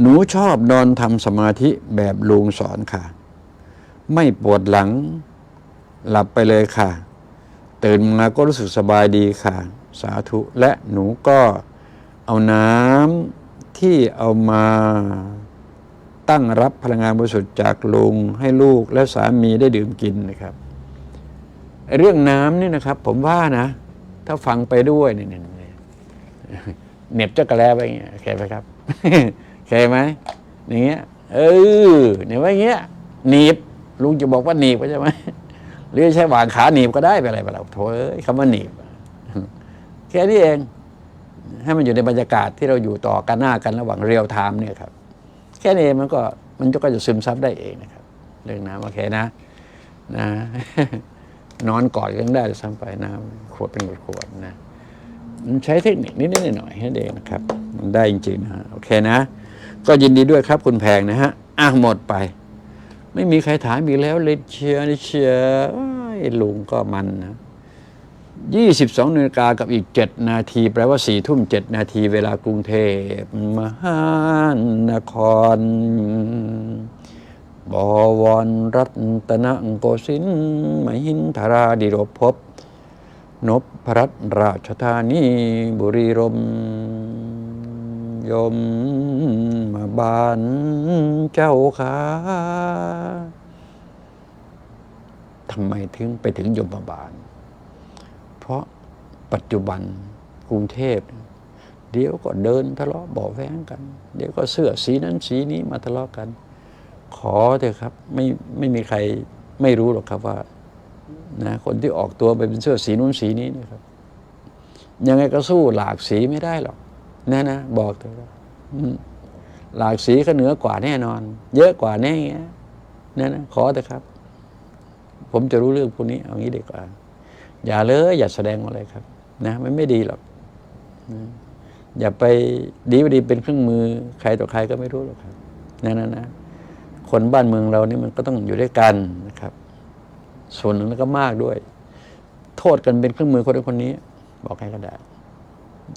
หนูชอบนอนทำสมาธิแบบลุงสอนค่ะ ไม่ปวดหลัง หลับไปเลยค่ะ ตื่นมาก็รู้สึกสบายดีค่ะ สาธุ และหนูก็เอาน้ำที่เอามาตั้งรับพลังงานบริสุทธิ์จากลุงให้ลูกและสามีได้ดื่มกินนะครับ เรื่องน้ำนี่นะครับ ผมว่านะ ถ้าฟังไปด้วยเนี่ยเน็บเจ้ากระแลไปอย่างเงี้ยโอเคไหมครับ โอเคไหมอย่างเงี้ยเออเนี่ยว่าอย่างเงี้ยหนีบลุงจะบอกว่าหนีบก็ใช่ไหมหรือใช้วางขาหนีบก็ได้ไปอะไรไปแล้วโถเอ้ยคำว่าหนีบ แค่นี้เอง ให้มันอยู่ในบรรยากาศที่เราอยู่ต่อกันหน้ากันระหว่างเรียลไทม์เนี่ยครับ แค่นี้เองมันก็มันก็จะซึมซับได้เองนะครับ เรื่องน้ำโอเคนะ นะ นอนกอดกันได้ด้วยซ้ำไปน้ำขวดเป็นขวดๆนะมันใช้เทคนิคนิดๆหน่อยๆให้เองนะครับ มันได้จริงๆนะฮะโอเคนะ ก็ยินดีด้วยครับคุณแพงนะฮะอะหมดไป ไม่มีใครถามอีกแล้วเลยเชียร์เลยเชียร์อ้ลุงก็มันนะ22นาฬิกากับอีก7นาที แปลว่า4ทุ่ม7นาที เวลากรุงเทพมหานคร บวรรัตนโกสินทร์มหินทราดิรภพนพพรัตราชธานี บุรีรมย์ ยมมาบานเจ้าขาทำไมถึงไปถึงยมบาล เพราะปัจจุบันกรุงเทพ เดี๋ยวก็เดินทะเลาะบาะแว้งกัน เดี๋ยวก็เสื้อสีนั้นสีนี้มาทะเลาะกัน ขอเถอะครับไม่ไม่มีใครไม่รู้หรอกครับว่านะคนที่ออกตัวไปเป็นเสื้อสีนู้นสีนี้นะครับ ยังไงก็สู้หลากสีไม่ได้หรอก นะนะบอกเถอะหลากสีก็เหนือกว่าแน่นอน เยอะกว่าแน่เงี้ยนะนะขอเถอะครับ ผมจะรู้เรื่องพวกนี้ เอางี้ดีกว่า อย่าเลย อย่าแสดงอะไรครับ นะมันไม่ดีหรอกนะอย่าไปดีไม่ดีเป็นเครื่องมือ ใครต่อใครก็ไม่รู้หรอกครับนะนะนะคนบ้านเมืองเรานี่มันก็ต้องอยู่ด้วยกันนะครับ ส่วนหนึ่งแล้วก็มากด้วย โทษกันเป็นเครื่องมือคนนั้นคนนี้ บอกให้ก็ได้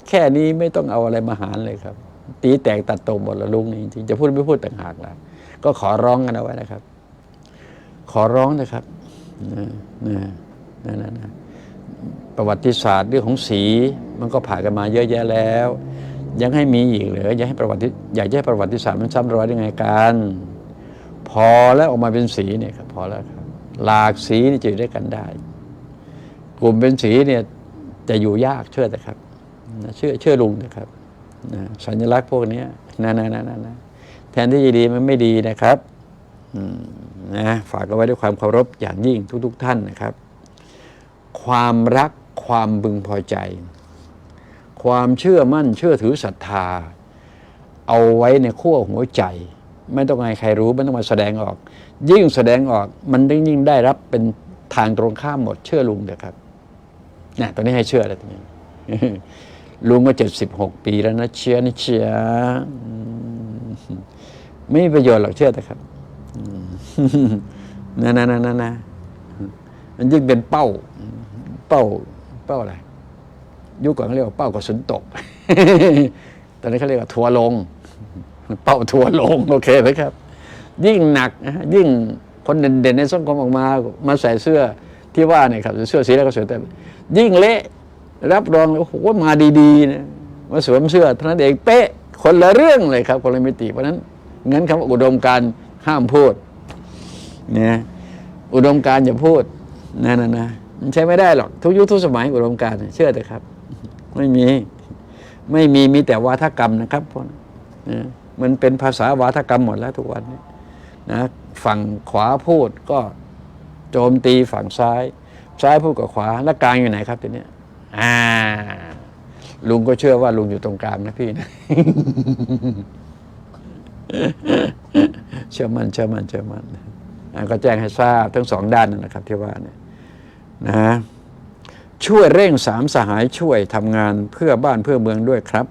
แค่นี้ไม่ต้องเอาอะไรมาหารเลยครับ ตีแตกตัดตรงหมดละลุงนี่จริงจะพูดไม่พูดต่างหากละก็ขอร้องกันเอาไว้นะครับ ขอร้องนะครับนะนะนะนะประวัติศาสตร์เรื่องของสีมันก็ผ่านกันมาเยอะแยะแล้ว ยังให้มีอีกเหรืออยากให้ประวัติอยากให้ประวัติศาสตร์มันซ้ำรอยได้ไงกันพอแล้วออกมาเป็นสีเนี่ยครับพอแล้วครับหลากสีนี่จะอยู่ด้วยกันได้ กลุ่มเป็นสีเนี่ยจะอยู่ยากเชื่อแต่ครับ เชื่อเชื่อลุงนะครับนะสัญลักษณ์พวกนี้นะนะนะนะนะแทนที่จะดีมันไม่ดีนะครับนะฝากเอาไว้ด้วยความเคารพอย่างยิ่งทุก ๆ ท่านนะครับ ความรักความบึงพอใจ ความเชื่อมั่นเชื่อถือศรัทธา เอาไว้ในขั้วหัวใจ ไม่ต้องให้ใครรู้ไม่ต้องมาแสดงออก ยิ่งแสดงออกมันยิ่งได้รับเป็นทางตรงข้ามหมดเชื่อลุงเถอะครับนะตอนนี้ให้เชื่อแล้วตรงนี้ ลุงก็เจ็ดสิบหกปีแล้วนะเชียร์นะเชียร์ไม่มีประโยชน์หรอกเชื่อแต่ครับอืมนะนะนะนะนะมันยิ่งเป็นเป้า เป้า เป้าอะไร ยุคก่อนเขาเรียกว่าเป้ากระสุนตก ตอนนี้เขาเรียกว่าทัวร์ลง เป้าทัวร์ลง โอเคไหมครับ ยิ่งหนักนะยิ่งคนเด่นๆในสังคมออกมา มาใส่เสื้อที่ว่าเนี่ยครับ เสื้อสีแล้วก็สวยแต่ ยิ่งเละ รับรองเลยโอ้โหมาดีๆนะมาสวมเสื้อท่านั้นเองเป๊ะคนละเรื่องเลยครับคนละมิติเพราะนั้นงั้นคำว่าอุดมการห้ามพูดเนี่ยอุดมการอย่าพูดนะนะนะมันใช้ไม่ได้หรอกทุกยุคทุกสมัยอุดมการเชื่อเถอะครับ ไม่มีไม่มีมีแต่วาทกรรมนะครับพวกนั้นนะมันเป็นภาษาวาทกรรมหมดแล้วทุกวันนี้นะฝั่งขวาพูดก็โจมตีฝั่งซ้าย ซ้ายพูดกับขวาแล้วกลางอยู่ไหนครับทีเนี้ย อ่า ลุงก็เชื่อว่าลุงอยู่ตรงกลางนะพี่นะเชื่อมันเชื่อมันเชื่อมันอ่าก็แจ้งให้ทราบทั้งสองด้านนะครับที่ว่าเนี่ยนะช่วยเร่งสามสหายช่วยทำงานเพื่อบ้านเพื่อเมืองด้วยครับ